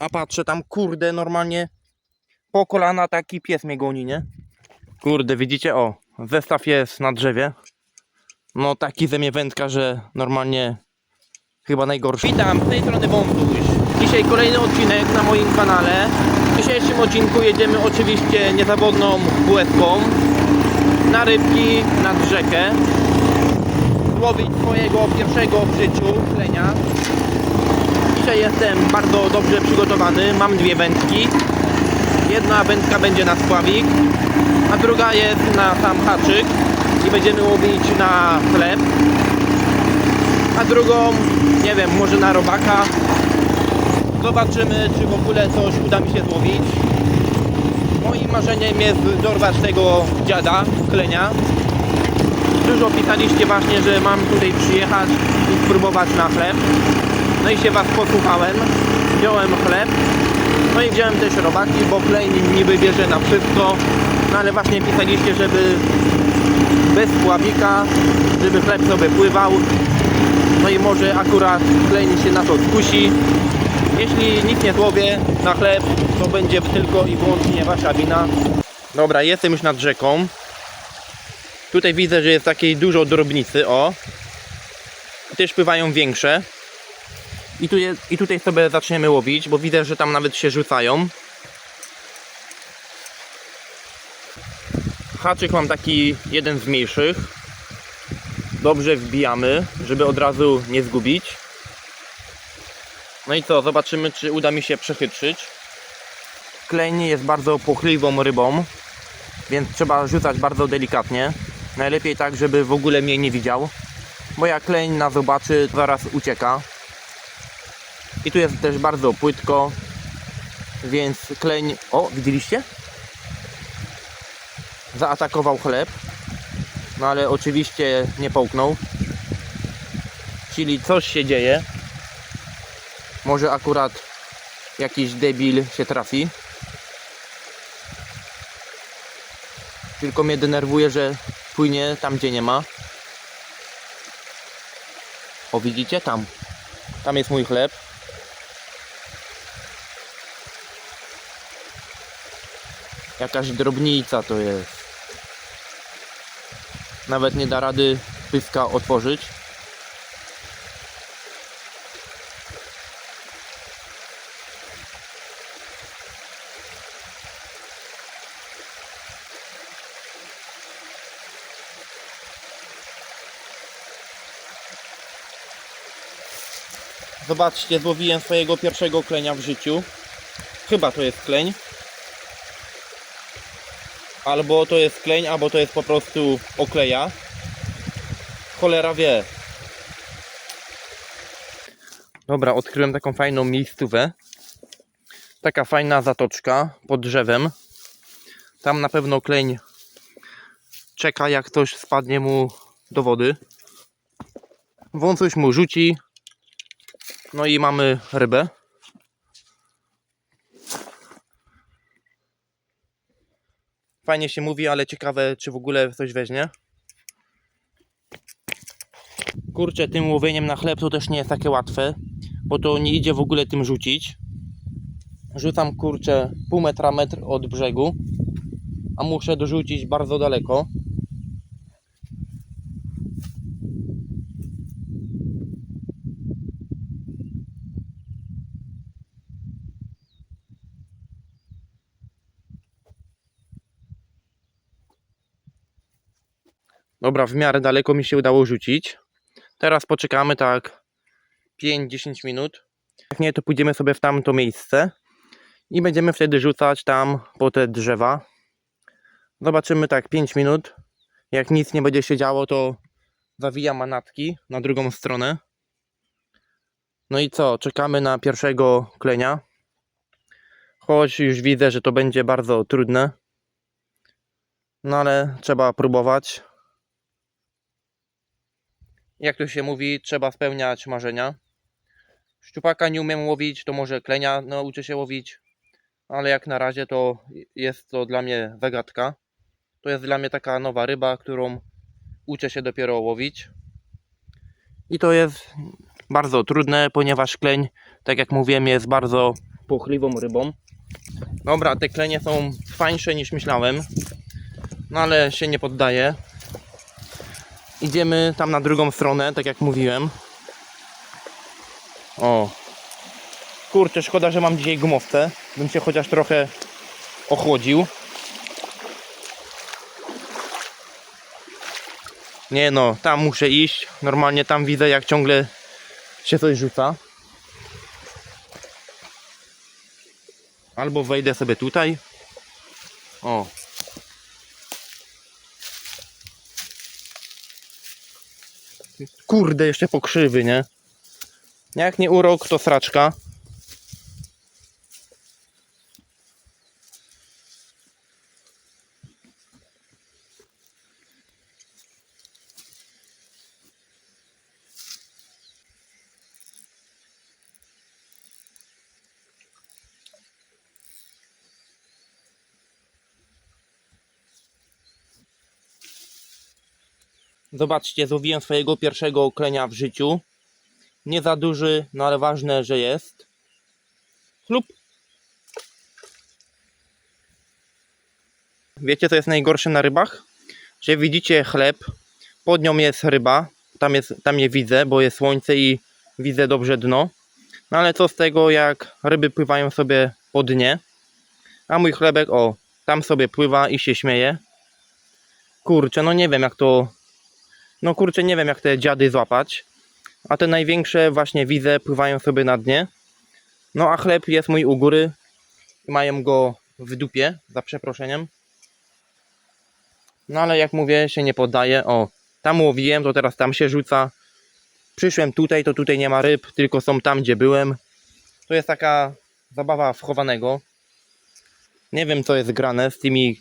A patrzę tam, kurde, normalnie po kolana taki pies mnie goni, nie? Kurde, widzicie? O, zestaw jest na drzewie. No taki ze mnie wędka, że normalnie chyba najgorszy. Witam, z tej strony Wątuś. Dzisiaj kolejny odcinek na moim kanale. W dzisiejszym odcinku jedziemy oczywiście niezawodną błędką na rybki nad rzekę. Łowić swojego pierwszego w życiu. Dzisiaj jestem bardzo dobrze przygotowany. Mam dwie wędki. Jedna wędka będzie na spławik, a druga jest na sam haczyk i będziemy łowić na chleb. A drugą, nie wiem, może na robaka. Zobaczymy, czy w ogóle coś uda mi się złowić. Moim marzeniem jest dorwać tego dziada, klenia. Dużo pisaliście właśnie, że mam tutaj przyjechać i spróbować na chleb. No i się Was posłuchałem. Wziąłem chleb. No i wziąłem też robaki, bo klej niby bierze na wszystko. No ale właśnie pisaliście, żeby bez pławika, żeby chleb sobie pływał. No i może akurat klej się na to skusi. Jeśli nic nie złowię na chleb, to będzie tylko i wyłącznie Wasza wina. Dobra, jestem już nad rzeką. Tutaj widzę, że jest takiej dużo drobnicy, o. Też pływają większe. I, tu jest, I tutaj sobie zaczniemy łowić, bo widzę, że tam nawet się rzucają. Haczyk mam taki jeden z mniejszych. Dobrze wbijamy, żeby od razu nie zgubić. No i co, zobaczymy czy uda mi się przechytrzyć. Kleń jest bardzo płochliwą rybą, więc trzeba rzucać bardzo delikatnie. Najlepiej tak, żeby w ogóle mnie nie widział, bo jak kleń nas zobaczy, zaraz ucieka. I tu jest też bardzo płytko, więc kleń... O, widzieliście? Zaatakował chleb, no ale oczywiście nie połknął. Czyli coś się dzieje. Może akurat jakiś debil się trafi. Tylko mnie denerwuje, że płynie tam, gdzie nie ma. O, widzicie? Tam. Tam jest mój chleb. Jakaś drobnica to jest. Nawet nie da rady pyska otworzyć. Zobaczcie, złowiłem swojego pierwszego klenia w życiu. Chyba to jest kleń. Albo to jest kleń, albo to jest po prostu okleja. Cholera wie. Dobra, odkryłem taką fajną miejscówę. Taka fajna zatoczka pod drzewem. Tam na pewno kleń czeka, jak ktoś spadnie mu do wody. Wąsuś mu rzuci. No i mamy rybę. Fajnie się mówi, ale ciekawe, czy w ogóle coś weźmie. Kurczę, tym łowieniem na chleb to też nie jest takie łatwe, bo to nie idzie w ogóle tym rzucić. Rzucam kurczę pół metra, metr od brzegu, a muszę dorzucić bardzo daleko. Dobra, w miarę daleko mi się udało rzucić. Teraz poczekamy tak 5-10 minut. Jak nie, to pójdziemy sobie w tamto miejsce i będziemy wtedy rzucać tam po te drzewa. Zobaczymy tak 5 minut. Jak nic nie będzie się działo, to zawijam manatki na drugą stronę. No i co? Czekamy na pierwszego klenia. Choć już widzę, że to będzie bardzo trudne. No ale trzeba próbować jak to się mówi, trzeba spełniać marzenia. Szczupaka nie umiem łowić, to może klenia nauczę się łowić, ale jak na razie to jest to dla mnie zagadka. To jest dla mnie taka nowa ryba, którą uczę się dopiero łowić. I to jest bardzo trudne, ponieważ kleń, tak jak mówiłem, jest bardzo płochliwą rybą. Dobra, te klenie są fajniejsze niż myślałem. No ale się nie poddaję. Idziemy tam na drugą stronę, tak jak mówiłem. O. Kurczę, szkoda, że mam dzisiaj gumowce. Bym się chociaż trochę ochłodził. Nie no, tam muszę iść. Normalnie tam widzę jak ciągle się coś rzuca. Albo wejdę sobie tutaj. O. Kurde, jeszcze pokrzywy, nie? Jak nie urok, to sraczka. Zobaczcie, złowiłem swojego pierwszego oklenia w życiu. Nie za duży, no ale ważne, że jest. Chlub. Wiecie, co jest najgorsze na rybach? Że widzicie chleb, pod nią jest ryba, tam, jest, tam je widzę, bo jest słońce i widzę dobrze dno. No ale co z tego, jak ryby pływają sobie po dnie, a mój chlebek, o, tam sobie pływa i się śmieje. Kurczę, no nie wiem jak to no kurczę, nie wiem jak te dziady złapać. A te największe właśnie widzę, pływają sobie na dnie. No a chleb jest mój u góry. Mają go w dupie, za przeproszeniem. No ale jak mówię, się nie poddaje. O, tam łowiłem, to teraz tam się rzuca. Przyszłem tutaj, to tutaj nie ma ryb, tylko są tam, gdzie byłem. To jest taka zabawa wchowanego. Nie wiem, co jest grane z tymi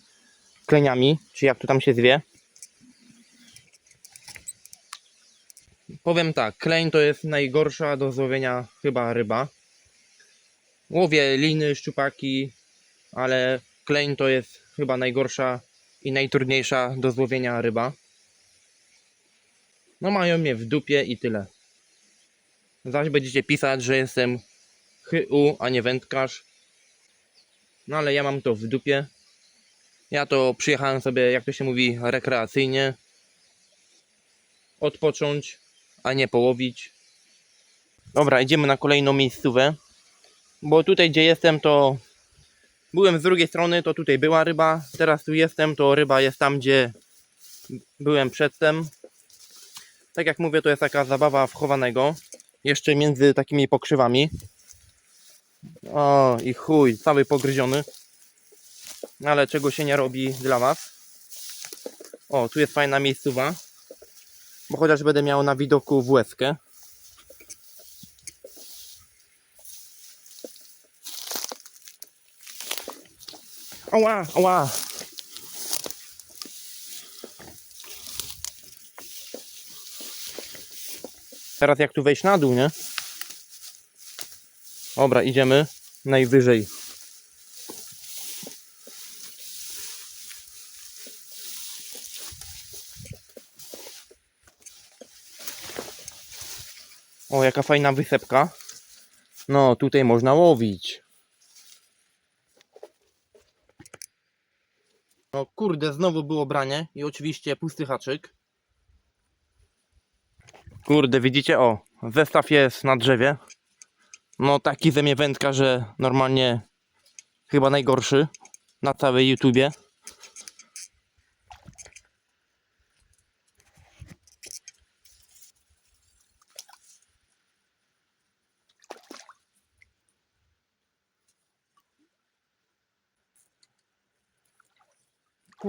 kleniami, czy jak to tam się zwie. Powiem tak, kleń to jest najgorsza do złowienia chyba ryba. Łowię liny, szczupaki, ale kleń to jest chyba najgorsza i najtrudniejsza do złowienia ryba. No mają mnie w dupie i tyle. Zaś będziecie pisać, że jestem HU, a nie wędkarz. No ale ja mam to w dupie. Ja to przyjechałem sobie, jak to się mówi, rekreacyjnie. Odpocząć, a nie połowić. Dobra, idziemy na kolejną miejscówę. Bo tutaj gdzie jestem to byłem z drugiej strony, to tutaj była ryba. Teraz tu jestem, to ryba jest tam gdzie byłem przedtem. Tak jak mówię, to jest taka zabawa wchowanego. Jeszcze między takimi pokrzywami. O i chuj, cały pogryziony. Ale czego się nie robi dla was. O, tu jest fajna miejscowa. Bo chociaż będę miał na widoku w łezkę. Ała, ała. Teraz jak tu wejść na dół, nie? Dobra, idziemy najwyżej. O, jaka fajna wysepka. No, tutaj można łowić. No kurde, znowu było branie i oczywiście pusty haczyk. Kurde, widzicie? O, zestaw jest na drzewie. No taki ze mnie wędka, że normalnie chyba najgorszy na całej YouTubie.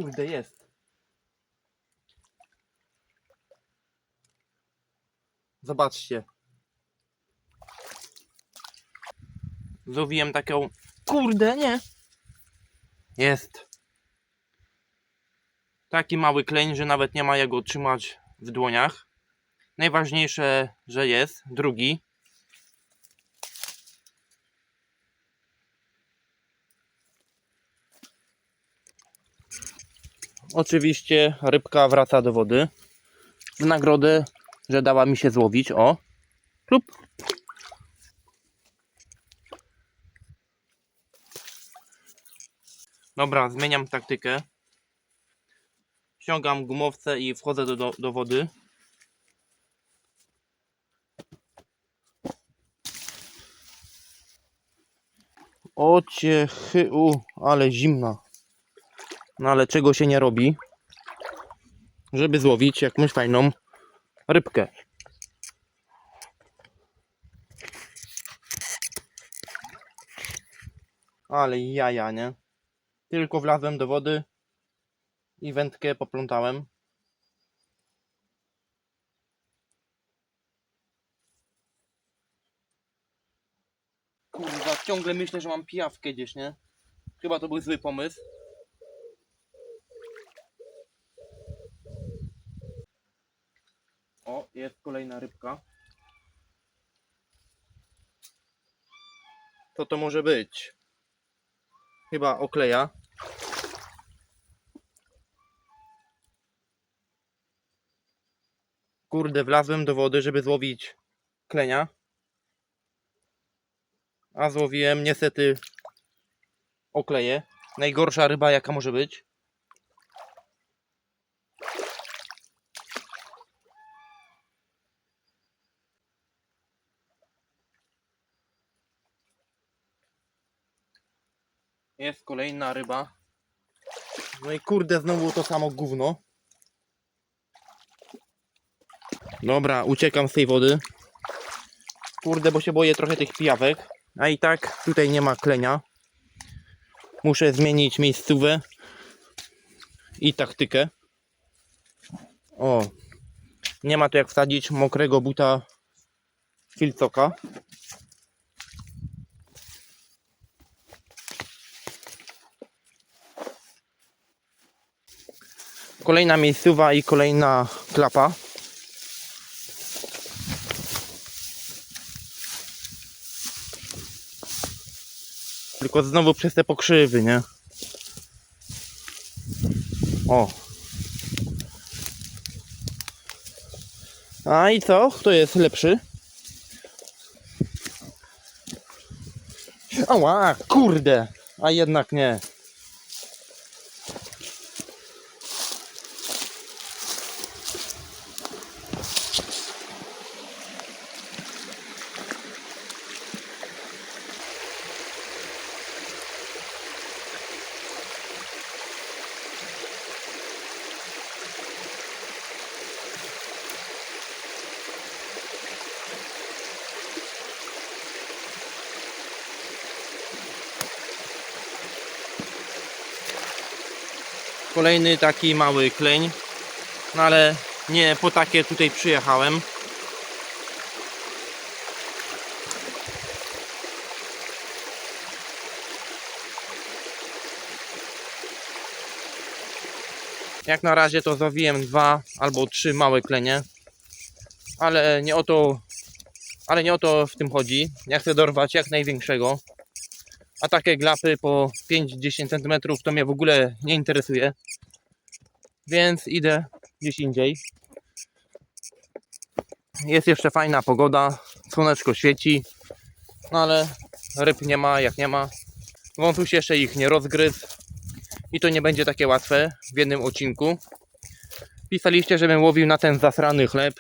Kurde, jest. Zobaczcie. Złowiłem taką... Kurde, nie. Jest. Taki mały kleń, że nawet nie ma jak go trzymać w dłoniach. Najważniejsze, że jest. Drugi. Oczywiście rybka wraca do wody. W nagrodę, że dała mi się złowić. O. Lub. Dobra, zmieniam taktykę. Ściągam gumowce i wchodzę do, do, do wody. O cię chy... U, ale zimna. No ale czego się nie robi, żeby złowić jakąś fajną rybkę. Ale jaja, nie? Tylko wlazłem do wody i wędkę poplątałem. Kurwa, ciągle myślę, że mam pijawkę gdzieś, nie? Chyba to był zły pomysł. O, jest kolejna rybka. Co to może być? Chyba okleja. Kurde, wlazłem do wody, żeby złowić klenia. A złowiłem niestety okleję. Najgorsza ryba jaka może być. Jest kolejna ryba. No i kurde, znowu to samo gówno. Dobra, uciekam z tej wody. Kurde, bo się boję trochę tych pijawek. A i tak tutaj nie ma klenia. Muszę zmienić miejscówę i taktykę. O, nie ma tu jak wsadzić mokrego buta filcoka. Kolejna miejscowa i kolejna klapa. Tylko znowu przez te pokrzywy, nie? O. A i co? Kto jest lepszy? Ała, kurde! A jednak nie. Kolejny taki mały kleń. No ale nie po takie tutaj przyjechałem. Jak na razie to zawiłem dwa albo trzy małe klenie. Ale nie o to ale nie o to w tym chodzi. Ja chcę dorwać jak największego. A takie glapy po 5-10 cm to mnie w ogóle nie interesuje. Więc idę gdzieś indziej. Jest jeszcze fajna pogoda, słoneczko świeci, no ale ryb nie ma jak nie ma. Wątuś jeszcze ich nie rozgryzł i to nie będzie takie łatwe w jednym odcinku. Pisaliście, żebym łowił na ten zasrany chleb,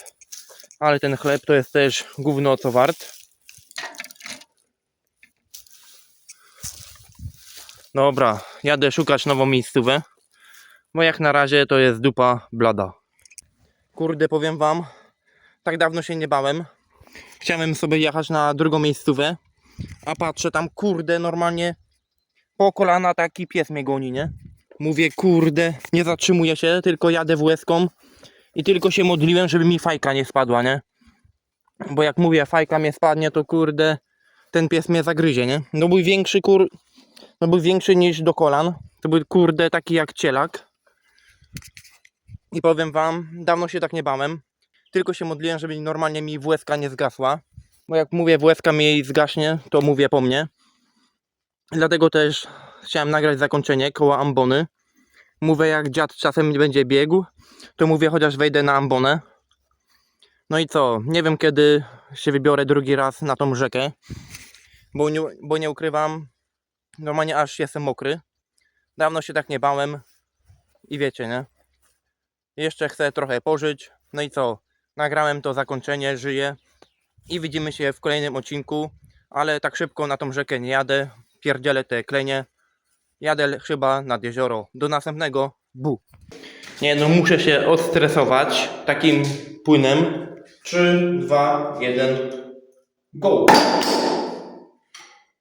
ale ten chleb to jest też gówno co wart. Dobra, jadę szukać nową miejscówę. Bo jak na razie to jest dupa blada. Kurde, powiem wam, tak dawno się nie bałem. Chciałem sobie jechać na drugą miejscówę, a patrzę tam, kurde, normalnie po kolana taki pies mnie goni, nie? Mówię, kurde, nie zatrzymuję się, tylko jadę w łezką i tylko się modliłem, żeby mi fajka nie spadła, nie? Bo jak mówię, fajka mnie spadnie, to kurde, ten pies mnie zagryzie, nie? No był większy, kur... No był większy niż do kolan. To był kurde taki jak cielak. I powiem wam, dawno się tak nie bałem. Tylko się modliłem, żeby normalnie mi włeska nie zgasła. Bo jak mówię, włeska mi jej zgaśnie, to mówię po mnie. Dlatego też chciałem nagrać zakończenie koło ambony. Mówię, jak dziad czasem będzie biegł, to mówię, chociaż wejdę na ambonę. No i co? Nie wiem, kiedy się wybiorę drugi raz na tą rzekę. Bo nie, bo nie ukrywam, normalnie aż jestem mokry. Dawno się tak nie bałem. I wiecie, nie? Jeszcze chcę trochę pożyć. No i co? Nagrałem to zakończenie, żyję. I widzimy się w kolejnym odcinku. Ale tak szybko na tą rzekę nie jadę. Pierdzielę te klenie. Jadę chyba nad jezioro. Do następnego. Bu. Nie no, muszę się odstresować takim płynem. 3, 2, 1, go!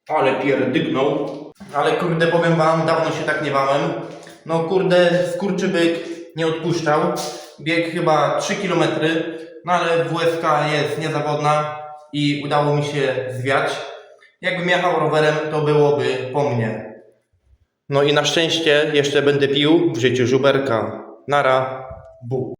Ale pierdyknął. Ale kurde, powiem wam, dawno się tak nie bałem. No kurde, skurczybyk nie odpuszczał. Bieg chyba 3 km, no ale WSK jest niezawodna i udało mi się zwiać. Jakbym jechał rowerem, to byłoby po mnie. No i na szczęście jeszcze będę pił w życiu żuberka. Nara, bu.